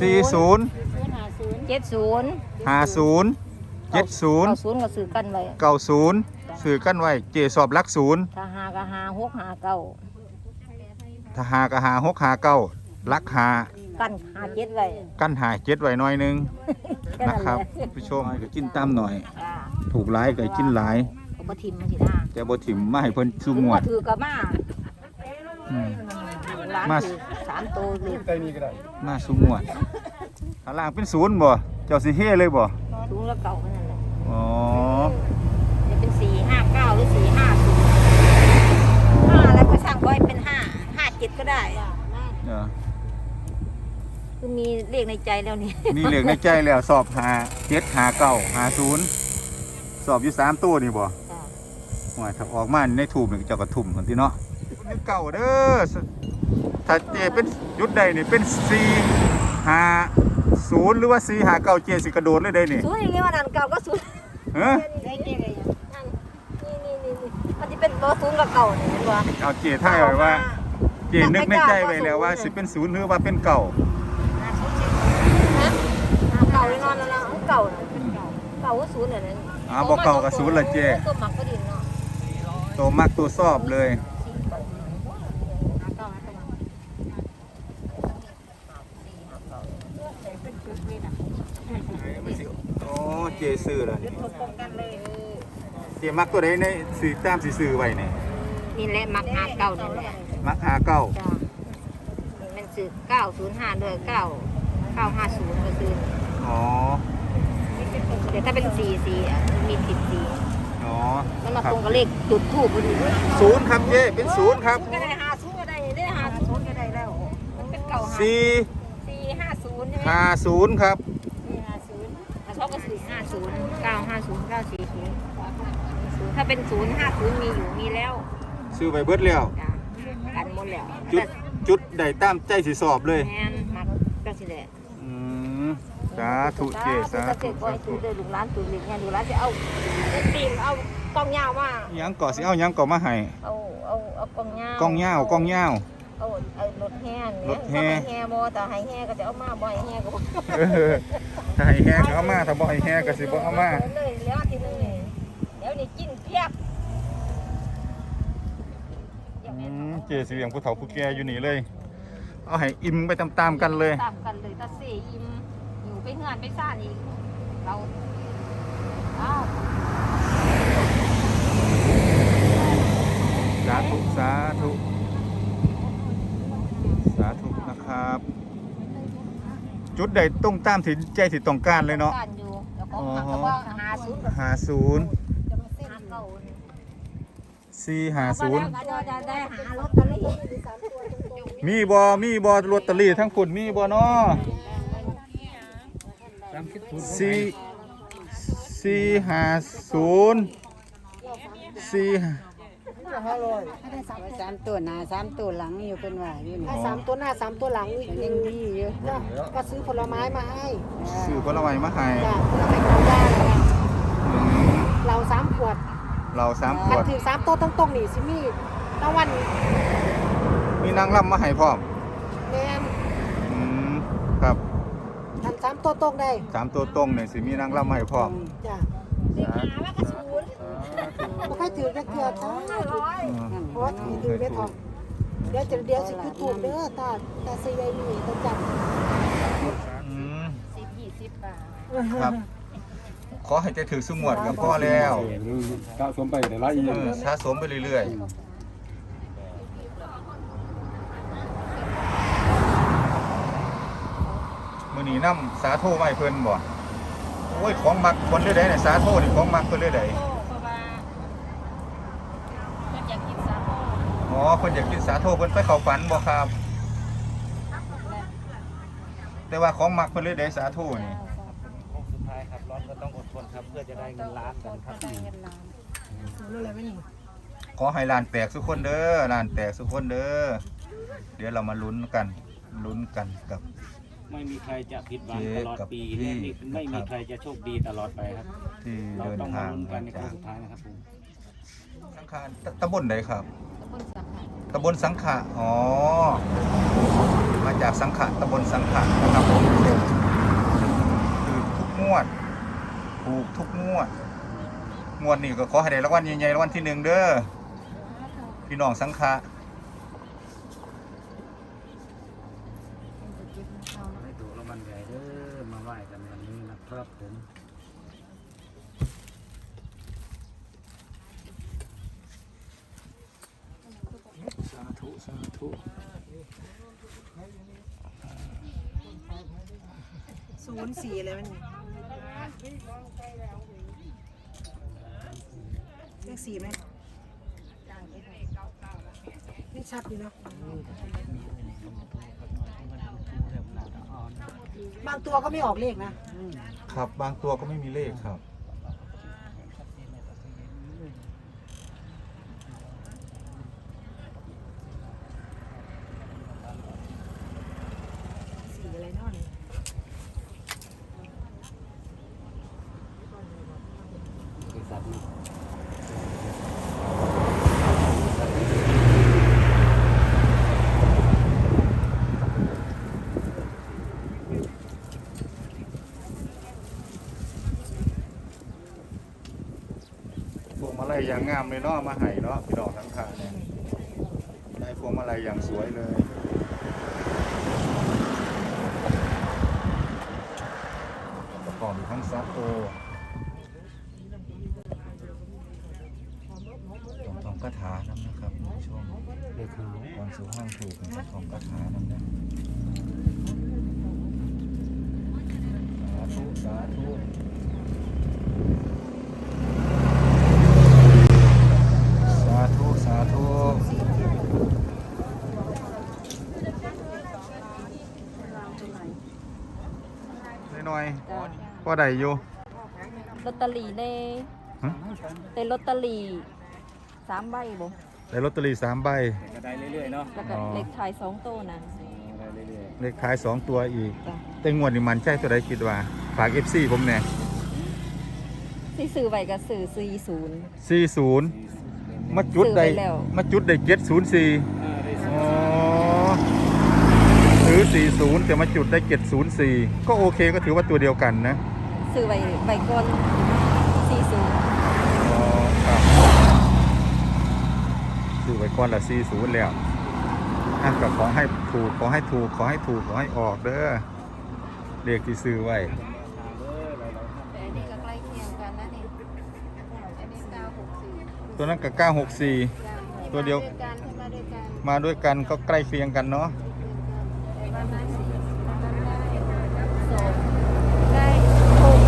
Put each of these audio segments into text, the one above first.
สี่ศูนย์เจ็ดศูนย์ห้าศูนย์เจ็ดศูนย์เก้าศูนย์ก็ซื้อกันไว้เก้าศูนย์สื่อกันไว้เจสอบหลักศูนย์ถ้าหาก็หาหกหาเก้าถ้าหากะหาหกหาเก้าลักหากันหาเจ็ดไว้กั้นหาเจ็ดไว้หน่อยหนึงแค่นะนั้นครับแหละผู้ชมก็กินตามหน่อยอ่าถูกหลายก็กินหลายเขาบ่ทิมมันสิท่าแต่บ่ถิ่มมาให้เพิ่นซุมงวดถือกับมาอืม ร้านมา ถือสามโตเลยมาซุมงวดข้างล่างเป็นศูนย์บ่เจ้าสิเฮเลยบ่ถุงละเก่าแค่นั้นแหละอ๋อจะเป็นสี่ห้าเก้าหรือสี่ห้าศูนย์ห้าแล้วก็ช่างไว้เป็นห้าห้าเจ็ดก็ได้ เออคือมีเลขในใจแล้วนี่มีเหลืองในใจแล้วสอบหาเจ็ดหาเก้าหาศูนย์สอบอยู่สามตัวนี่บ่ว่าถ้าออกมาในถูกนี่เจ้าก็ทุ่มคนที่เนาะเก่าเด้อส ถ้าเจเป็นยุดใดนี่เป็นสี่ห้าศูนย์หรือว่าสี่ห้าเก้าเจสิกระโดดเลยได้นี่ศูนย์อย่างเงี้ยว่านันเก่าก็ศูนย์เฮ้ยได้เก่งเลยนั่นนี่นี่นี่นี่มันจะเป็นตัวศูนย์กับเก่าเนี่ยเห็นปะเอาเจท่ายไว้ว่า เจนึกในใจไว้แล้วว่าสิเป็นศูนย์หรือว่าเป็นเก่าฮะเก่าเลยนอนแล้วนะเก่าน่ะเก่าก็ศูนย์เนี่ยนะอ่าบ่เก่ากับศูนย์ละเจตัวหมักก็ดินเนาะตัวมักตัวสอบเลย เก่าหาตัวหมัก โอ้เจซื้อแล้วนี่เจมักตัวใดในสื่อตามสิซื้อไว้นี่นี่แหละหมักหาเก่านี่แหละมักหาเก้าจ้ามันซื้อเก้าศูนย์ห้าด้วยเก้าเก้าห้าศูนย์ก็ซื้ออ๋อเดี๋ยวถ้าเป็นสี่สี่อะมันมีสิบสี่อ๋อมันมาครัตบรงกับเลขจุดทูบพอดีศูนย์ครับเจเป็นศูนย์ครับก็ได้หาศูนย์ก็ได้ได้หาศูนย์ก็ได้แล้วมันเป็นเก่าหาสี่ หมห้าศูนย์ครับสี่ห้าศูนย์แล้วเขาก็สี่ห้าศูนย์เก้าห้าศูนย์เก้าสี่ศูนย์ถ้าเป็นศูนย์ห้าศูนย์มีอยู่มีแล้ว ซื้อไปเบิดแล้วจ้ะกันหมดแล้วจุดจุดใดตามใจสิสอบเลยแมนมักก็สิแหละอืมสาธุเจสาธุธุก็สาให้ธุซื้อเด้อลูกหลานตื่นเรียนลูกหลานจะเอาตีมเอากองยาวมาหยังก่อสิเอาหยังก่อมาให้เอาเอาเอากองยาวกล้องยาวกล้องยาว เอาเอารถแห่นี่รถแห่บ่ให้แห่บ่แต่ให้แห่ก็จะเอามาบ่ให้แห่ก็บ่เออถ้าให้แฮก็เอามาถ้าบ่ให้แฮก็สิบ่เอามาเลยแล้วทีนึงนี่เดี๋ยวนี่กินเพียบอืมเจสิเลี้ยงผู้เฒ่าผู้แก่อยู่นี่เลย เอาให้อิ่มไปตามๆกันเลย ตามกันเลยตาเสยิมอยู่ไปเฮือนไปซ่านอีกเราอ้าวสาธุสาธุสาธุนะ ครับ จุดใดตรงตามที่ใจที่ต้องการเลยเนาะซ่านอยู่แล้วก็หักก็ว่าหาศูนย์หาศูนย์จะมาเส้นหาเก่านี่สี่หาศูนย์ก็จะได้หาลอตเตอรี่มีบอมีบอลอตเตอรี่ทั้งคุณมีบอเนาะสี่สี่ห้าศูนย์สี่ สามตัวหน้าสามตัวหลังอยู่เป็นว่าอยู่นี่ถ้าสามตัวหน้าสามตัวหลังนี่คืยัองดีอยู่จ้ะก็ซื้อผลไม้มาให้สื่อผลไม้มาให้จ้ะเพื่อให้เขาได้แล้วก็อืมเราสามขวดเราสามขมันวด ถือสามตัวตรงๆนี่สิมีรางวัลมีนางรำมาให้พร้อมแมนอืมครับทำสามตัวตรงได้สามตัวตรงเนี่ยสิมีนางรำมาให้พร้อมจ้ะสา ธุไม่ค่อยถือจะเกลือจ้าอืมเพราะว่าถือถือไม่ทองเดี๋ยวจะเดี๋ยวสิคือถูกเด้อตาตาซีไอมีต้องจับอืมสิบยี่สิบบาทครับ ขอให้ใจถือสมวดกับพ่อแล้วสะสมไปแต่ละอีเออสะสมไปเรื่อยๆมื้อนี้นำสาโทไว้เพิ่นบ่โอ้ยของมักคนเรื่อยๆเนี่ยสาโทนี่ของมักเพิ่นเรื่อยเพราะว่าเพิ่นอยากกินสาโท ๆอ๋อเพิ่นอยากกินสาโทเพิ่นไปเข้าฝันบ่ครับ แต่ว่าของมักเพิ่นเรื่อยๆสาโทนี่สุดท้ายครับร้อนก็ต้องอดทนครับเพื่อจะได้เงินล้านกันครับขอให้ลานแตกทุกคนเด้อลานแตกทุกคนเด้อเดี๋ยวเรามาลุ้นกันลุ้นกันกับ ไม่มีใครจะผิดหวังเจ๊ตลอดกับปีพี่และนี่ไม่ครัมีบใครจะโชคดีตลอดไปครับที่เราเดินต้องมาทางลุ้นกันในมาโค้จางกสุดท้ายนะครับผมสังขารตตำบลใดครับตำ บลสังขะตำบลสังขะอ๋อ มาจากสังขะตำบลสังขะนะครับผมวด ถูกทุกงวด งวดนี้ก็ขอให้ได้รางวัลใหญ่ๆรางวัลที่หนึ่งเด้อ พี่น้องสังฆะไปดูรางวัลใหญ่เด้อ มาไหว้กันวันนี้นะครับผม ธุศูนย์สี่อะไรมันเลขสี่ไหมเลขชัดดีเนาะบางตัวก็ไม่ออกเลขนะ ครับ บางตัวก็ไม่มีเลขครับ สี่อะไรเนอน คือสัตว์นี่ พวง มาลัยอย่างงามเลยเนาะมาให้เนาะพี่น้องทั้งขาเนี่ยได้พวงมาลัยอย่างสวยเลยประกอบอยู่ทั้งซับโตต้องทองคาถานำนะครับช่วงเลขคือก่อนสู่ห้างถูกต้องท่องคาถานำนะสาธุสาธุสาธุสาธุ น้อยๆก็ได้อยู่ลอตเตอรี่ได้ฮะได้ลอตเตอรี่สามใบบ่ได้ลอตเตอรี่สามใบก็ได้เรื่อยๆเนาะแล้วก็อ๋อ เลขท้ายสองโตวนั้นได้เรื่อยเลขท้ายสองตัวอีก จ้ะแต่งวดนี่มันใจตัวใดคิดว่า ฝาก FC ผมแน่ที่ซื้อไว้ก็ซื้อสี่ศูนย์40มาจุดใดซื้อไปแล้วมาจุดได้704ๆอ่าได้สอ๋อ ซื้อ 40 แต่มาจุดได้ 704 ก็โอเคก็ถือว่าตัวเดียวกันนะซื้อไว้ไว้ก่อนสี่ศูนย์อ๋อครับซื้อไว้ก่อนละ40 แล้วอะก็ขอให้ถูกขอให้ถูกขอให้ถูกขอให้ออกเด้อเลขที่ซื้อไว้แต่อันนี้ก็ใกล้เคียงกันนะนี่อันนี้เก้าหกสี่ตัวนั้นกับ964 ตัวเดียวกันมาด้วยกันมาด้วยกันก็ใกล้เคียงกันเนาะประมาณสี่ประมาณได้สองได้หก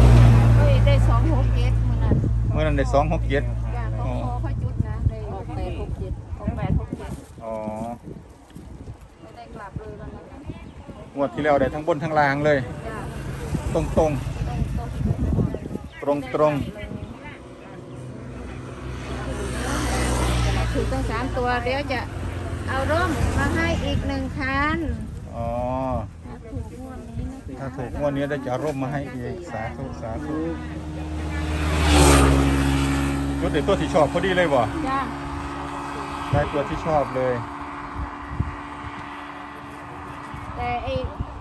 เฮ้ยได้สองหกเจ็ดมื้อนั้น เมื่อนั้นได้สองหกเจ็ดจ้าเขาขอค่อยจุดนะได้หกแปดหกเจ็ดหกแปดหกเจ็ดอ๋อไม่ได้กลับเลยวันนั้นน่ะงวดที่แล้วได้ทั้งบนทั้งล่างเลย จ้าตรงตรงต้องต้องตรงตรงถูกต้องสามตัวเดี๋ยวจะเอาร่มมาให้อีกหนึ่งคันๆอ๋อถูกงวดนี้นะถ้าถูกงวดนี้ได้จะเอาร่มมาให้อีกสาธุสาธุ ชุดเด็กตัวที่ชอบพอดีเลยบ่จ้าได้ตัวที่ชอบเลย แต่ไอ้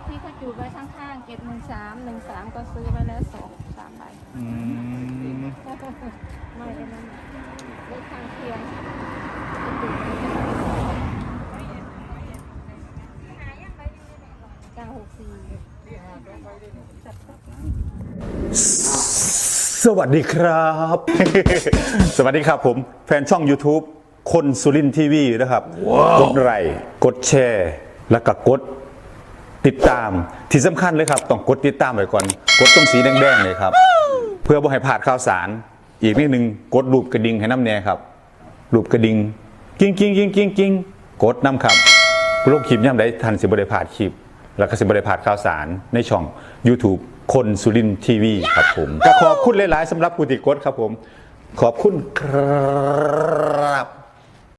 ที่เขาจูดไว้ข้างๆเก็บหนึ่งสามหนึ่งสามก็ซื้อไว้แล้วสองสามใบอืมไม่ได้นั่นเลขข้างเคียงเก้าหกสี่ สวัสดีครับ สวัสดีครับผม แฟนช่อง YouTube คนสุรินทีวีนะครับ กดไลค์กดแชร์ แล้วก็กดติดตามที่สำคัญเลยครับ ต้องกดติดตามไว้ก่อน กดตรงสีแดงๆเลยครับ เพื่อบ่ให้พลาดข่าวสาร อีกนิดนึงกดรูปกระดิ่งให้น้ำแน่ครับ รูปกระดิ่งกิ้งกิ้งกิ้งกิ้งกิ้งกดน้ำครับโลกคลิปย่ำได้ทันสิบได้พลาดคลิป แล้วก็สิบได้พลาดข่าวสารในช่อง YouTube คนสุรินทีวีครับผมก็ขอบคุณหลาย ๆสำหรับผู้ติดกดครับผม ขอบคุณครับ